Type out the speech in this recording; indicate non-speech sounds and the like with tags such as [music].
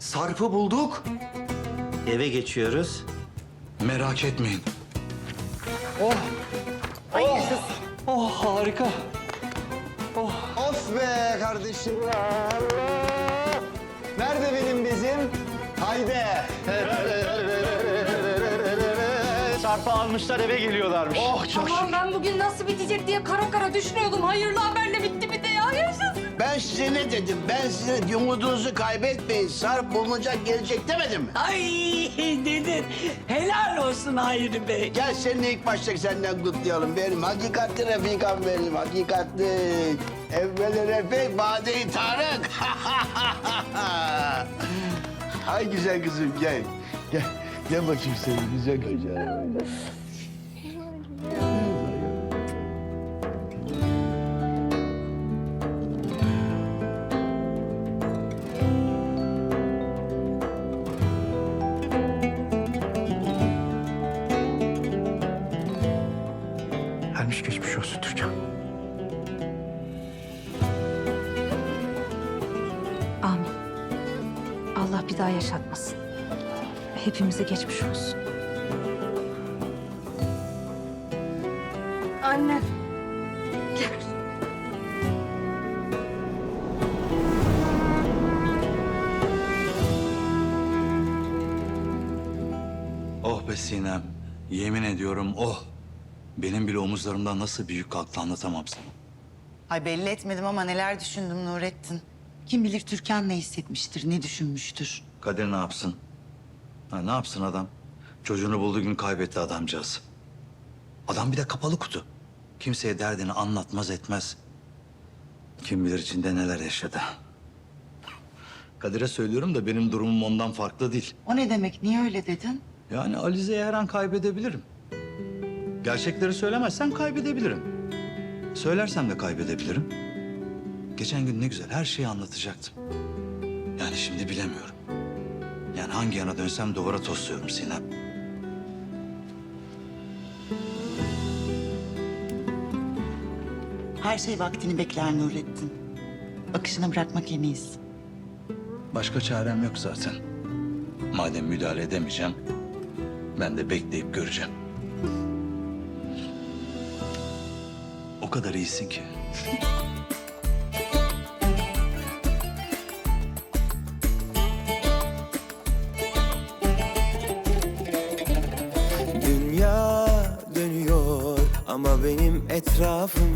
Sarp'ı bulduk. Eve geçiyoruz. Merak etmeyin. Oh harika. Of be kardeşim. Nerede benim bizim? Haydi. Sarp'ı almışlar eve geliyorlarmış. Oh çok Aman ben bugün nasıl bitecek diye kara kara düşünüyordum. Hayırlı haberle bir size ne dedim? Ben size umudunuzu kaybetmeyin. Sarp bulunacak gelecek demedim mi? Ay dedin. Helal olsun Hayri Bey. Gel seninle ilk başta senden kutlayalım. Benim hakikatli Refikam benim, hakikatli. Evveli Refik, bade Tarık. [laughs] Ay güzel kızım gel. Gel, gel bakayım seni güzel güzel. Gelmiş geçmiş olsun Türkan. Amin. Allah bir daha yaşatmasın. Hepimize geçmiş olsun. Anne. Gel. Oh be Sinem. Yemin ediyorum oh. Benim bile omuzlarımdan nasıl büyük kalktı anlatamam sana. Ay belli etmedim ama neler düşündüm Nurettin. Kim bilir Türkan ne hissetmiştir, ne düşünmüştür. Kadir ne yapsın? Ha, ne yapsın adam? Çocuğunu bulduğu gün kaybetti adamcağız. Adam bir de kapalı kutu. Kimseye derdini anlatmaz etmez. Kim bilir içinde neler yaşadı. Kadir'e söylüyorum da benim durumum ondan farklı değil. O ne demek, niye öyle dedin? Yani Alize'yi her an kaybedebilirim. Gerçekleri söylemezsem kaybedebilirim. Söylersem de kaybedebilirim. Geçen gün ne güzel her şeyi anlatacaktım. Yani şimdi bilemiyorum. Yani hangi yana dönsem duvara tosluyorum Sinem. Her şey vaktini bekler Nurettin. Bakışına bırakmak en iyisi. Başka çarem yok zaten. Madem müdahale edemeyeceğim, ben de bekleyip göreceğim. O kadar iyisin ki. Dünya dönüyor ama benim etrafım